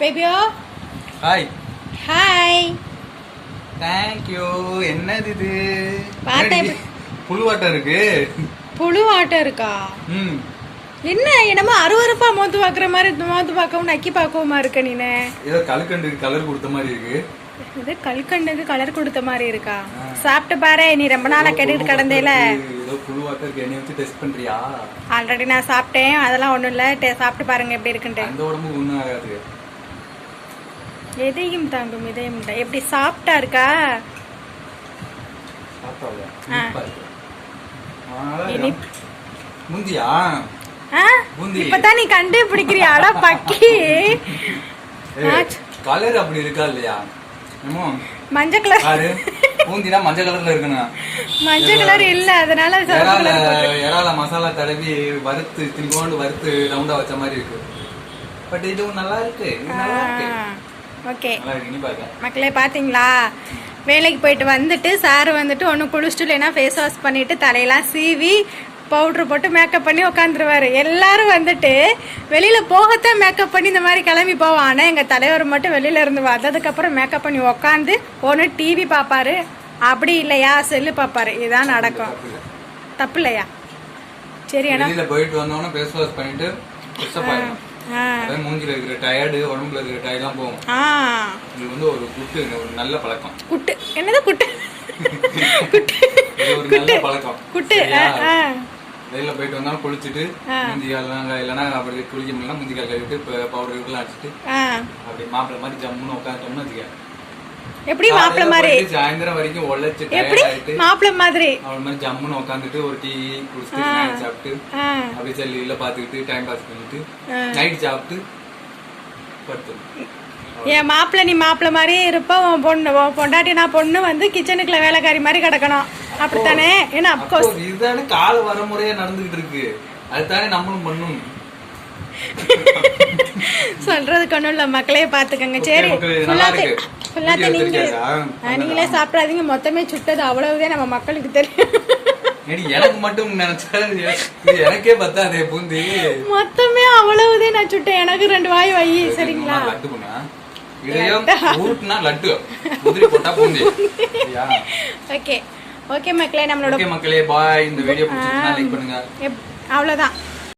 பேபியோ hi hi thank you என்னது இது? பார்த்தேன். என்னடி, புழுவாட்டம் இருக்கு. புழு ஆட்டம் இருக்கா? ம். என்ன என்னமோ அருவருப்பா மோத்து பார்க்குற மாதிரி மோத்து பார்க்கவும் நக்கி பார்க்கவுமா இருக்க நீனு? ஏதோ கல்கண்டுக்கு கலர் கொடுத்த மாதிரி இருக்கு. இது கல்கண்டுக்கு கலர் கொடுத்த மாதிரி இருக்கா? சாப்பிட்டு பாரு நீ ரொம்ப நாளா கேட்டுட்டு கிடந்தேல. ஆல்ரெடி நான் சாப்பிட்டேன். அதெல்லாம் ஒண்ணும் இல்ல. டே- சாப்பிட்டு பாருங்க எப்படி இருக்குன்ட்டு. எதையும் தாங்கும் இதயம். எப்படி சாப்பிட்டா இருக்கா? முந்தியா. இப்பதான் நீ கண்டுபிடிக்கிறியா? அட பக்கி. கலர் அப்படி இருக்கா இல்லையா? மஞ்சள் கலர் பூந்தினா மஞ்சள் கலர்ல இருக்கணும். மஞ்சள் கலர் இல்ல அதனால இறால மசாலா தடவி வறுத்து திருக்கோண்டு வறுத்து ரவுண்டா வச்ச மாதிரி இருக்கு. பட் இது நல்லா இருக்கு. நல்லா இருக்கு. ஓகே. மக்களே பாத்தீங்களா? வேலைக்கு போயிட்டு வந்துட்டு சார் வந்துட்டு ஒன்று குளிச்சுட்டு இல்லைன்னா ஃபேஸ் வாஷ் பண்ணிட்டு தலையெல்லாம் சீவி பவுடர் போட்டு மேக்கப் பண்ணி உட்காந்துருவாரு எல்லாரும் வந்துட்டு வெளியில போகத்தான் மேக்கப் பண்ணி இந்த மாதிரி கிளம்பி போவான் ஆனா எங்க தலைவர் மட்டும் வெளியில இருந்து வந்ததுக்கப்புறம் மேக்கப் பண்ணி உட்காந்து ஒன்று டிவி பார்ப்பாரு அப்படி இல்லையா? செல்லு பார்ப்பாரு இதுதான் நடக்கும். தப்பு இல்லையா? சரி வெளியில போயிட்டு வந்தோடனே ஃபேஸ் வாஷ் பண்ணிட்டு ஆ. மூஞ்சில இருக்கிற டயர்டு உடம்புல இருக்கிற டயர்லாம் போகும். இது வந்து ஒரு குட்டு ஒரு நல்ல பழக்கம். குட்டு. என்னது குட்டு? குட்டு. ஒரு நல்ல பழக்கம். குட்டு. வெளியில போயிட்டு வந்தாலும் குளிச்சுட்டு முந்தி கால்லாம் இல்லைன்னா அப்படி குளிக்க முடியல முந்தி கால் கழுவிட்டு பவுடர் இதெல்லாம் அடிச்சுட்டு அப்படி மாப்பிள்ளை மாதிரி ஜம்முன்னு உட்காந்துட்டோம்னு வச்சுக்க எப்படி மாப்பிள்ள மாதிரி? சாயந்தரம் வரைக்கும் உழைச்சு எப்படி மாப்பிள்ள மாதிரி? அவள் மாதிரி ஜம்முன்னு உட்காந்துட்டு ஒரு டீ குடிச்சிட்டு சாப்பிட்டு அப்படியே செல்லில பாத்துக்கிட்டு டைம் பாஸ் பண்ணிட்டு நைட் சாப்பிட்டு படுத்து என் மாப்பிள்ள நீ மாப்பிள்ள மாதிரியே இருப்ப உன் பொண்ணு உன் பொண்டாட்டி நான் பொண்ணு வந்து கிச்சனுக்குள்ள வேலைக்காரி மாதிரி கிடக்கணும். அப்படித்தானே? ஏன்னா அப்கோர்ஸ் இதுதானே கால வரமுறையா நடந்துகிட்டு இருக்கு. அதுதானே நம்மளும் பண்ணணும் சொல்றதுக்கு ஒண்ணும் இல்ல மக்களே பாத்துக்கங்க. சரி மக்களே, நல்லா ஃபுல்லாத்தையும் இருக்கு. ஃபுல்லாத்தையும் வீடியோ நீங்க எடுத்திருக்கியா? ஆ, நீங்களே சாப்பிடாதீங்க மொத்தமே சுட்டது அவ்வளவுதான் நம்ம மக்களுக்கு தெரியும். எனக்கு மட்டும் எனக்கே பத்தாதே பூந்தி. மொத்தமே அவ்வளவுதான் நான் சுட்டேன். எனக்கு ரெண்டு வாய் வை சரிங்களா? ஓகே. ஓகே மக்களே நம்மளோட மக்களே பாய். இந்த வீடியோ பிடிச்சிருந்தா லைக் பண்ணுங்க. எப்- அவ்வளவுதான்.